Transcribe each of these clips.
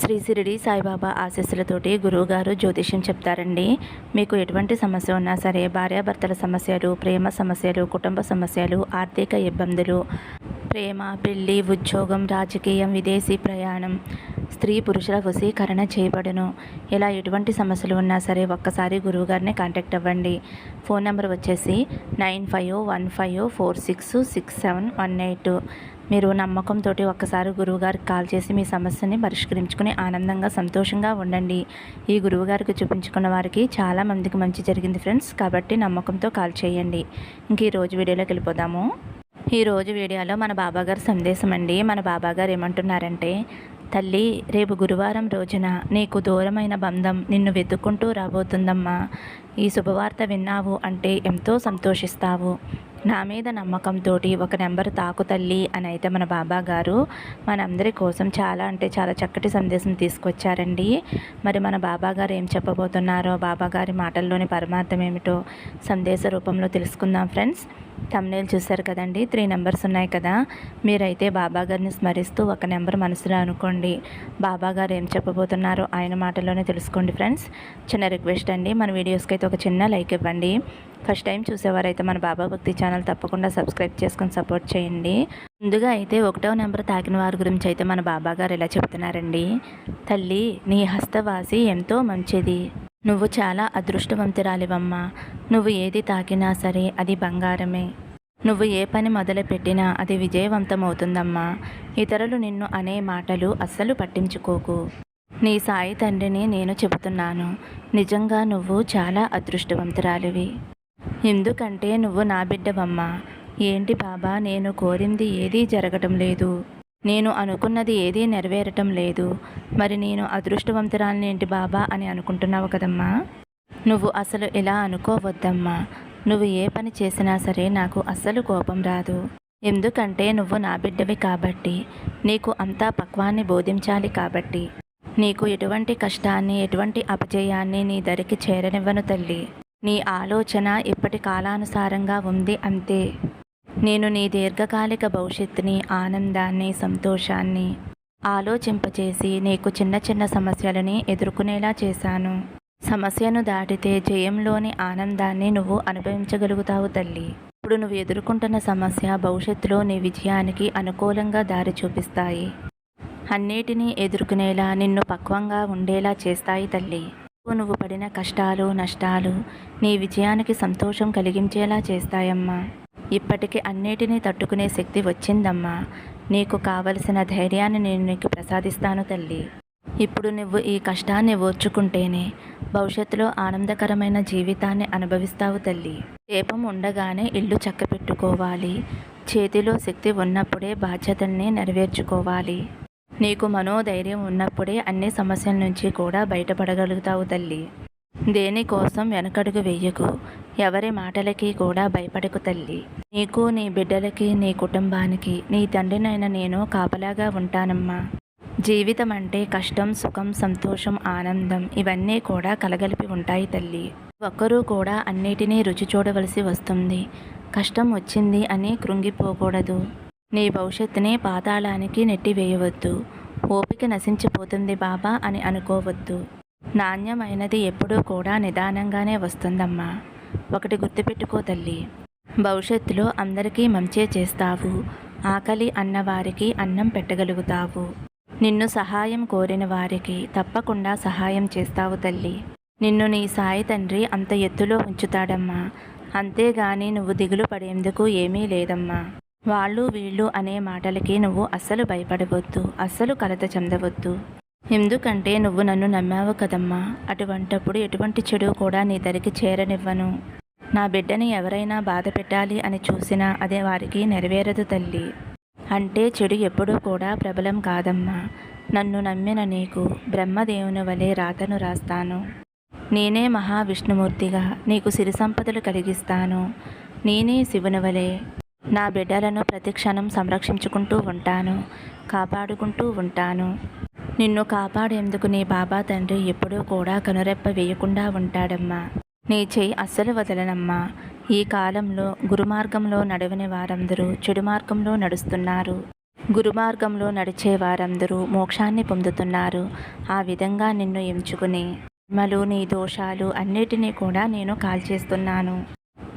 శ్రీ సిరిడి సాయిబాబా ఆశీస్సులతోటి గురువుగారు జ్యోతిష్యం చెప్తారండి. మీకు ఎటువంటి సమస్య ఉన్నా సరే భార్యాభర్తల సమస్యలు ప్రేమ సమస్యలు కుటుంబ సమస్యలు ఆర్థిక ఇబ్బందులు ప్రేమ పెళ్ళి ఉద్యోగం రాజకీయం విదేశీ ప్రయాణం స్త్రీ పురుషుల వశీకరణ చేయబడును. ఇలా ఎటువంటి సమస్యలు ఉన్నా సరే ఒక్కసారి గురువుగారిని కాంటాక్ట్ అవ్వండి. ఫోన్ నెంబర్ వచ్చేసి nine five one five four six six seven one eight. మీరు నమ్మకంతో ఒక్కసారి గురువుగారికి కాల్ చేసి మీ సమస్యని పరిష్కరించుకుని ఆనందంగా సంతోషంగా ఉండండి. ఈ గురువుగారికి చూపించుకున్న వారికి చాలా మందికి మంచి జరిగింది ఫ్రెండ్స్. కాబట్టి నమ్మకంతో కాల్ చేయండి. ఇంక ఈ రోజు వీడియోలోకి వెళ్ళిపోదాము. ఈ రోజు వీడియోలో మన బాబాగారు సందేశం అండి. మన బాబాగారు ఏమంటున్నారంటే తల్లి రేపు గురువారం రోజున నీకు దూరమైన బంధం నిన్ను వెతుక్కుంటూ రాబోతుందమ్మా. ఈ శుభవార్త విన్నావు అంటే ఎంతో సంతోషిస్తావు. నా మీద నమ్మకంతో ఒక నెంబర్ తాకు తల్లి అని అయితే మన బాబా గారు మనందరి కోసం చాలా అంటే చాలా చక్కటి సందేశం తీసుకొచ్చారండి. మరి మన బాబా గారు ఏం చెప్పబోతున్నారో బాబా గారి మాటల్లోని పరమార్థం ఏమిటో సందేశ రూపంలో తెలుసుకుందాం ఫ్రెండ్స్. తమ్నేల్ చూశారు కదండి త్రీ నెంబర్స్ ఉన్నాయి కదా. మీరైతే బాబా గారిని స్మరిస్తూ ఒక నెంబర్ మనసులో అనుకోండి. బాబా గారు ఏం చెప్పబోతున్నారో ఆయన మాటల్లోనే తెలుసుకోండి ఫ్రెండ్స్. చిన్న రిక్వెస్ట్ అండి మన వీడియోస్కి అయితే ఒక చిన్న లైక్ ఇవ్వండి. ఫస్ట్ టైం చూసేవారైతే మన బాబా భక్తి ఛానల్ తప్పకుండా సబ్స్క్రైబ్ చేసుకొని సపోర్ట్ చేయండి. ముందుగా అయితే ఒకటో నెంబర్ తాకిన వారి గురించి అయితే మన బాబా గారు ఇలా చెప్తున్నారండి. తల్లి నీ హస్తవాసి ఎంతో మంచిది. నువ్వు చాలా అదృష్టవంతురాలివమ్మా. నువ్వు ఏది తాకినా సరే అది బంగారమే. నువ్వు ఏ పని మొదలుపెట్టినా అది విజయవంతమవుతుందమ్మా. ఇతరులు నిన్ను అనే మాటలు అస్సలు పట్టించుకోకు. నీ సాయి తండ్రిని నేను చెబుతున్నాను. నిజంగా నువ్వు చాలా అదృష్టవంతురాలివి. ఎందుకంటే నువ్వు నా బిడ్డవమ్మా. ఏంటి బాబా నేను కోరింది ఏదీ జరగటం లేదు. నేను అనుకున్నది ఏదీ నెరవేరటం లేదు. మరి నేను అదృష్టవంతురాలని ఏంటి బాబా అని అనుకుంటున్నావు కదమ్మా? నువ్వు అసలు ఇలా అనుకోవద్దమ్మా. నువ్వు ఏ పని చేసినా సరే నాకు అస్సలు కోపం రాదు. ఎందుకంటే నువ్వు నా బిడ్డవి కాబట్టి నీకు అంతా పక్వాన్ని బోధించాలి కాబట్టి. నీకు ఎటువంటి కష్టాన్ని ఎటువంటి అపజయాన్ని నీ దరికి చేరనివ్వను తల్లి. నీ ఆలోచన ఇప్పటి కాలానుసారంగా ఉంది అంతే. నేను నీ దీర్ఘకాలిక భవిష్యత్తుని ఆనందాన్ని సంతోషాన్ని ఆలోచింపచేసి నీకు చిన్న చిన్న సమస్యలని ఎదుర్కొనేలా చేశాను. సమస్యను దాటితే జయంలోని ఆనందాన్ని నువ్వు అనుభవించగలుగుతావు తల్లి. ఇప్పుడు నువ్వు ఎదుర్కొంటున్న సమస్య భవిష్యత్తులో నీ విజయానికి అనుకూలంగా దారి చూపిస్తాయి. అన్నిటినీ ఎదుర్కొనేలా నిన్ను పక్వంగా ఉండేలా చేస్తాయి తల్లి. నువ్వు పడిన కష్టాలు నష్టాలు నీ విజయానికి సంతోషం కలిగించేలా చేస్తాయమ్మా. ఇప్పటికి అన్నిటినీ తట్టుకునే శక్తి వచ్చిందమ్మా. నీకు కావలసిన ధైర్యాన్ని నేను నీకు ప్రసాదిస్తాను తల్లి. ఇప్పుడు నువ్వు ఈ కష్టాన్ని ఓర్చుకుంటేనే భవిష్యత్తులో ఆనందకరమైన జీవితాన్ని అనుభవిస్తావు తల్లి. దీపం ఉండగానే ఇల్లు చక్కపెట్టుకోవాలి. చేతిలో శక్తి ఉన్నప్పుడే బాధ్యతల్ని నెరవేర్చుకోవాలి. నీకు మనోధైర్యం ఉన్నప్పుడే అన్ని సమస్యల నుంచి కూడా బయటపడగలుగుతావు తల్లి. దేనికోసం వెనకడుగు వెయ్యకు ఎవరి మాటలకి కూడా భయపడకు తల్లి. నీకు నీ బిడ్డలకి నీ కుటుంబానికి నీ తండ్రినైన నేను కాపలాగా ఉంటానమ్మా. జీవితం అంటే కష్టం సుఖం సంతోషం ఆనందం ఇవన్నీ కూడా కలగలిపి ఉంటాయి తల్లి. ఒక్కరూ కూడా అన్నిటినీ రుచి చూడవలసి వస్తుంది. కష్టం వచ్చింది అని కృంగిపోకూడదు. నీ భవిష్యత్తుని పాతాళానికి నెట్టివేయవద్దు. ఓపిక నశించిపోతుంది బాబా అని అనుకోవద్దు. నాణ్యమైనది ఎప్పుడూ కూడా నిదానంగానే వస్తుందమ్మా. ఒకటి గుర్తుపెట్టుకో తల్లి. భవిష్యత్తులో అందరికీ మంచే చేస్తావు. ఆకలి అన్నవారికి అన్నం పెట్టగలుగుతావు. నిన్ను సహాయం కోరిన వారికి తప్పకుండా సహాయం చేస్తావు తల్లి. నిన్ను నీ సాయి తండ్రి అంత ఎత్తులో ఉంచుతాడమ్మా. అంతేగాని నువ్వు దిగులు పడేందుకు ఏమీ లేదమ్మా. వాళ్ళు వీళ్ళు అనే మాటలకి నువ్వు అస్సలు భయపడవద్దు అస్సలు కలత చెందవద్దు. ఎందుకంటే నువ్వు నన్ను నమ్మావు కదమ్మా. అటువంటప్పుడు ఎటువంటి చెడు కూడా నీ దరికి చేరనివ్వను. నా బిడ్డని ఎవరైనా బాధ పెట్టాలి అని చూసినా అదే వారికి నెరవేరదు తల్లి. అంటే చెడు ఎప్పుడూ కూడా ప్రబలం కాదమ్మా. నన్ను నమ్మిన నీకు బ్రహ్మదేవుని వలె రాతను రాస్తాను. నేనే మహావిష్ణుమూర్తిగా నీకు సిరి సంపదలు కలిగిస్తాను. నేనే శివుని వలె నా బిడ్డలను ప్రతి క్షణం సంరక్షించుకుంటూ ఉంటాను కాపాడుకుంటూ ఉంటాను. నిన్ను కాపాడేందుకు నీ బాబా తండ్రి ఎప్పుడూ కూడా కనురెప్ప వేయకుండా ఉంటాడమ్మా. నీ చెయ్యి అస్సలు వదలనమ్మా. ఈ కాలంలో గురుమార్గంలో నడవని వారందరూ చెడు మార్గంలో నడుస్తున్నారు. గురుమార్గంలో నడిచే వారందరూ మోక్షాన్ని పొందుతున్నారు. ఆ విధంగా నిన్ను ఎంచుకుని మలు నీ దోషాలు అన్నిటినీ కూడా నేను కాల్చేస్తున్నాను.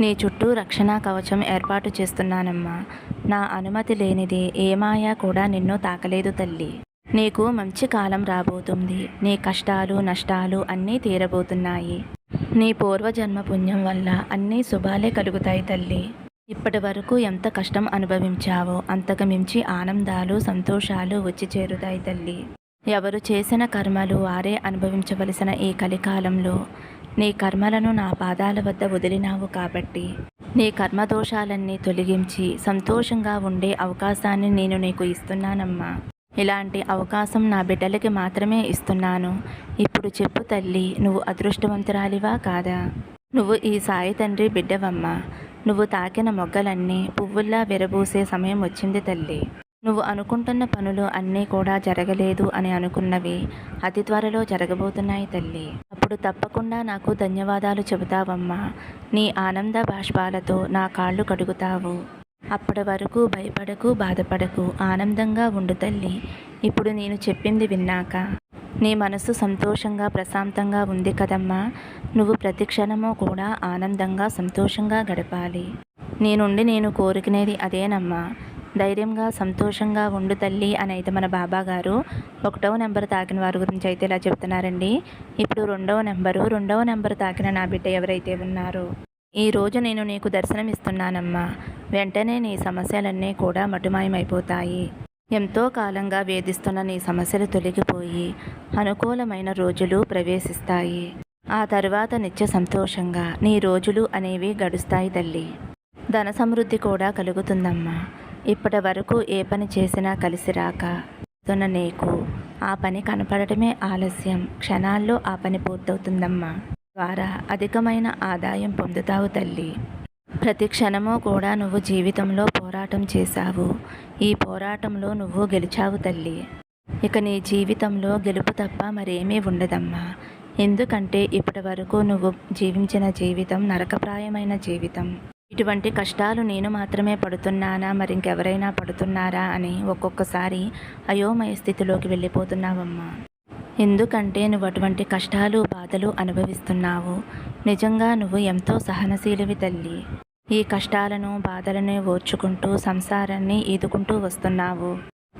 నీ చుట్టూ రక్షణ కవచం ఏర్పాటు చేస్తున్నానమ్మా. నా అనుమతి లేనిది ఏమాయా కూడా నిన్ను తాకలేదు తల్లి. నీకు మంచి కాలం రాబోతుంది. నీ కష్టాలు నష్టాలు అన్నీ తీరబోతున్నాయి. నీ పూర్వజన్మ పుణ్యం వల్ల అన్నీ శుభాలే కలుగుతాయి తల్లి. ఇప్పటి వరకు ఎంత కష్టం అనుభవించావో అంతకు మించి ఆనందాలు సంతోషాలు వచ్చి చేరుతాయి తల్లి. ఎవరు చేసిన కర్మలు వారే అనుభవించవలసిన ఈ కలికాలంలో నీ కర్మలను నా పాదాల వద్ద వదిలినావు కాబట్టి నీ కర్మదోషాలన్నీ తొలగించి సంతోషంగా ఉండే అవకాశాన్ని నేను నీకు ఇస్తున్నానమ్మా. ఇలాంటి అవకాశం నా బిడ్డలకి మాత్రమే ఇస్తున్నాను. ఇప్పుడు చెప్పు తల్లి నువ్వు అదృష్టవంతురాలివా కాదా? నువ్వు ఈ సాయి తండ్రి బిడ్డవమ్మా. నువ్వు తాకిన మొగ్గలన్నీ పువ్వుల్లా విరబూసే సమయం వచ్చింది తల్లి. నువ్వు అనుకుంటున్న పనులు అన్నీ కూడా జరగలేదు అని అనుకున్నవి అతి త్వరలో జరగబోతున్నాయి తల్లి. అప్పుడు తప్పకుండా నాకు ధన్యవాదాలు చెబుతావమ్మా. నీ ఆనంద బాష్పాలతో నా కాళ్ళు కడుగుతావు. అప్పటి వరకు భయపడకు బాధపడకు. ఆనందంగా ఉండు తల్లి. ఇప్పుడు నేను చెప్పింది విన్నాక. నీ మనసు సంతోషంగా ప్రశాంతంగా ఉంది కదమ్మా. నువ్వు ప్రతిక్షణము కూడా ఆనందంగా సంతోషంగా గడపాలి. నీ నుండి నేను కోరుకునేది అదేనమ్మా. ధైర్యంగా సంతోషంగా ఉండు తల్లి అని అయితే మన బాబా గారు ఒకటవ నెంబర్ తాకిన వారి గురించి అయితే ఇలా చెప్తున్నారండి. ఇప్పుడు రెండవ నెంబరు రెండవ నెంబర్ తాకిన నా బిడ్డ ఎవరైతే ఉన్నారో ఈ రోజు నేను నీకు దర్శనం ఇస్తున్నానమ్మా. వెంటనే నీ సమస్యలన్నీ కూడా మటుమాయమైపోతాయి. ఎంతో కాలంగా వేధిస్తున్న నీ సమస్యలు తొలగిపోయి అనుకూలమైన రోజులు ప్రవేశిస్తాయి. ఆ తర్వాత నిత్య సంతోషంగా నీ రోజులు అనేవి గడుస్తాయి తల్లి. ధన సమృద్ధి కూడా కలుగుతుందమ్మా. ఇప్పటి వరకు ఏ పని చేసినా కలిసి రాక తున నీకు. ఆ పని కనపడటమే ఆలస్యం. క్షణాల్లో ఆ పని పూర్తవుతుందమ్మా. ద్వారా అధికమైన ఆదాయం పొందుతావు తల్లి. ప్రతి క్షణము కూడా నువ్వు జీవితంలో పోరాటం చేశావు. ఈ పోరాటంలో నువ్వు గెలిచావు తల్లి. ఇక నీ జీవితంలో గెలుపు తప్ప మరేమీ ఉండదమ్మా. ఎందుకంటే ఇప్పటి వరకు నువ్వు జీవించిన జీవితం నరకప్రాయమైన జీవితం. ఇటువంటి కష్టాలు నేను మాత్రమే పడుతున్నానా? మరి ఇంకెవరైనా పడుతున్నారా? అని ఒక్కొక్కసారి అయోమయ స్థితిలోకి వెళ్ళిపోతున్నావమ్మా. ఎందుకంటే నువ్వు అటువంటి కష్టాలు బాధలు అనుభవిస్తున్నావు. నిజంగా నువ్వు ఎంతో సహనశీలివి తల్లి. ఈ కష్టాలను బాధలను ఓర్చుకుంటూ సంసారాన్ని ఈదుకుంటూ వస్తున్నావు.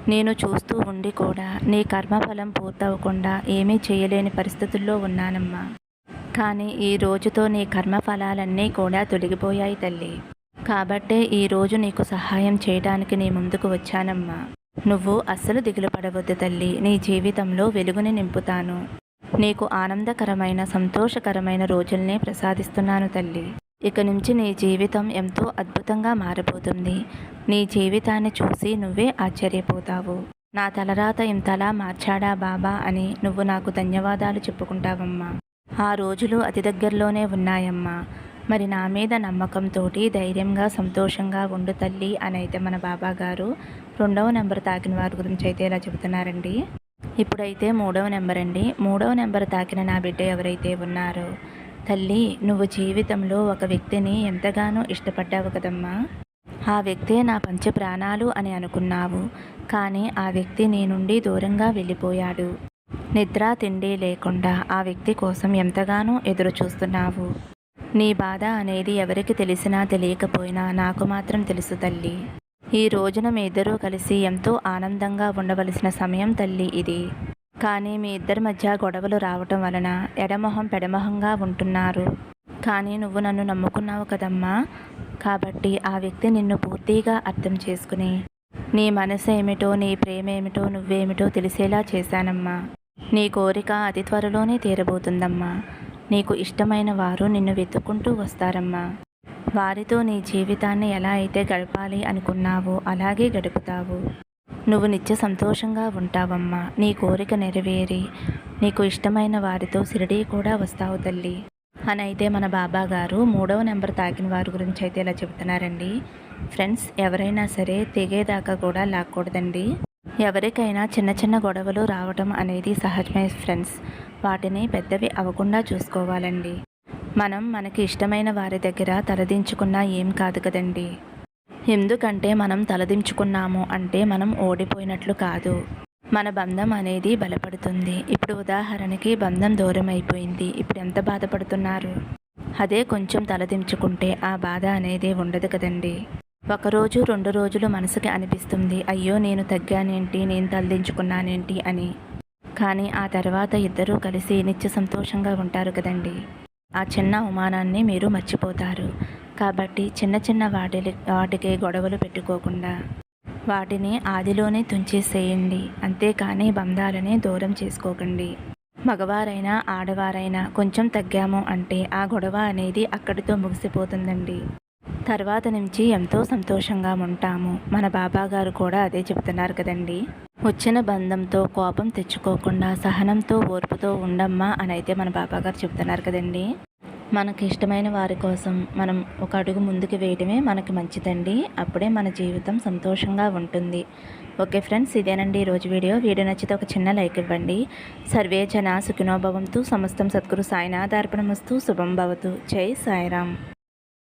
నేను చూస్తూ ఉండి కూడా నీ కర్మఫలం పూర్తవకుండా ఏమీ చేయలేని పరిస్థితుల్లో ఉన్నానమ్మా. కానీ ఈ రోజుతో నీ కర్మఫలాలన్నీ కూడా తొలగిపోయాయి తల్లి. కాబట్టే ఈ రోజు నీకు సహాయం చేయడానికి నీ ముందుకు వచ్చానమ్మా. నువ్వు అస్సలు దిగులు పడవద్దు తల్లి. నీ జీవితంలో వెలుగుని నింపుతాను. నీకు ఆనందకరమైన సంతోషకరమైన రోజుల్నే ప్రసాదిస్తున్నాను తల్లి. ఇక నుంచి నీ జీవితం ఎంతో అద్భుతంగా మారబోతుంది. నీ జీవితాన్ని చూసి నువ్వే ఆశ్చర్యపోతావు. నా తలరాత ఇంతలా మార్చాడా బాబా అని నువ్వు నాకు ధన్యవాదాలు చెప్పుకుంటావమ్మా. ఆ రోజులు అతి దగ్గరలోనే ఉన్నాయమ్మా. మరి నా మీద నమ్మకంతో ధైర్యంగా సంతోషంగా ఉండు తల్లి అని అయితే మన బాబా గారు రెండవ నెంబర్ తాకిన వారి గురించి అయితే ఇలా చెబుతున్నారండి. ఇప్పుడైతే మూడవ నెంబర్ అండి. మూడవ నెంబర్ తాకిన నా బిడ్డ ఎవరైతే ఉన్నారో? తల్లి నువ్వు జీవితంలో ఒక వ్యక్తిని ఎంతగానో ఇష్టపడ్డావు కదమ్మా. ఆ వ్యక్తే నా పంచ ప్రాణాలు అని అనుకున్నావు. కానీ ఆ వ్యక్తి నీ నుండి దూరంగా వెళ్ళిపోయాడు. నిద్ర తిండి లేకుండా ఆ వ్యక్తి కోసం ఎంతగానో ఎదురు చూస్తున్నావు నీ బాధ అనేది ఎవరికి తెలిసినా తెలియకపోయినా నాకు మాత్రం తెలుసు తల్లి. ఈ రోజున మీ ఇద్దరూ కలిసి ఎంతో ఆనందంగా ఉండవలసిన సమయం తల్లి ఇది. కానీ మీ ఇద్దరి మధ్య గొడవలు రావటం వలన ఎడమొహం పెడమొహంగా ఉంటున్నారు. కానీ నువ్వు నన్ను నమ్ముకున్నావు కదమ్మా. కాబట్టి ఆ వ్యక్తి నిన్ను పూర్తిగా అర్థం చేసుకుని నీ మనసు ఏమిటో నీ ప్రేమ ఏమిటో నువ్వేమిటో తెలిసేలా చేశానమ్మా. నీ కోరిక అతి త్వరలోనే తీరబోతుందమ్మా. నీకు ఇష్టమైన వారు నిన్ను వెతుక్కుంటూ వస్తారమ్మా. వారితో నీ జీవితాన్ని ఎలా అయితే గడపాలి అనుకున్నావో అలాగే గడుపుతావు. నువ్వు నిత్య సంతోషంగా ఉంటావమ్మా. నీ కోరిక నెరవేరి నీకు ఇష్టమైన వారితో షిరిడీ కూడా వస్తావు తల్లి. అని అయితే మన బాబా గారు మూడవ నెంబర్ తాకిన వారి గురించి అయితే ఇలా చెబుతున్నారండి. ఫ్రెండ్స్ ఎవరైనా సరే తెగేదాకా కూడా లాక్కూడదండి. ఎవరికైనా చిన్న చిన్న గొడవలు రావటం అనేది సహజమే ఫ్రెండ్స్ వాటిని పెద్దవి అవ్వకుండా చూసుకోవాలండి. మనం మనకి ఇష్టమైన వారి దగ్గర తలదించుకున్నా ఏం కాదు కదండి. ఎందుకంటే మనం తలదించుకున్నాము అంటే మనం ఓడిపోయినట్లు కాదు. మన బంధం అనేది బలపడుతుంది. ఇప్పుడు ఉదాహరణకి బంధం దూరం అయిపోయింది. ఇప్పుడు ఎంత బాధపడుతున్నారు? అదే కొంచెం తలదించుకుంటే ఆ బాధ అనేది ఉండదు కదండి. ఒకరోజు రెండు రోజులు మనసుకి అనిపిస్తుంది. అయ్యో నేను తగ్గానేంటి? నేను తలదించుకున్నానేంటి? అని. కానీ ఆ తర్వాత ఇద్దరూ కలిసి నిత్య సంతోషంగా ఉంటారు కదండి. ఆ చిన్న అవమానాన్ని మీరు మర్చిపోతారు. కాబట్టి చిన్న చిన్న వాటి వాటికి గొడవలు పెట్టుకోకుండా వాటిని ఆదిలోనే తుంచేసేయండి. అంతేకాని బంధాలని దూరం చేసుకోకండి. మగవారైనా ఆడవారైనా కొంచెం తగ్గాము అంటే ఆ గొడవ అనేది అక్కడితో ముగిసిపోతుందండి. తర్వాత నుంచి ఎంతో సంతోషంగా ఉంటాము. మన బాబా గారు కూడా అదే చెబుతున్నారు కదండి. వచ్చిన బంధంతో కోపం తెచ్చుకోకుండా సహనంతో ఓర్పుతో ఉండమ్మా అని అయితే మన బాబా గారు చెబుతున్నారు కదండి. మనకి ఇష్టమైన వారి కోసం మనం ఒక అడుగు ముందుకు వేయడమే మనకి మంచిదండి. అప్పుడే మన జీవితం సంతోషంగా ఉంటుంది. ఓకే ఫ్రెండ్స్ ఇదేనండి ఈరోజు వీడియో. వీడియో నచ్చితే ఒక చిన్న లైక్ ఇవ్వండి. సర్వే జన సుఖినోభవంతు సమస్తం సద్గురు సాయినాథార్పణమస్తు. శుభం భవతు. జై సాయిరామ్.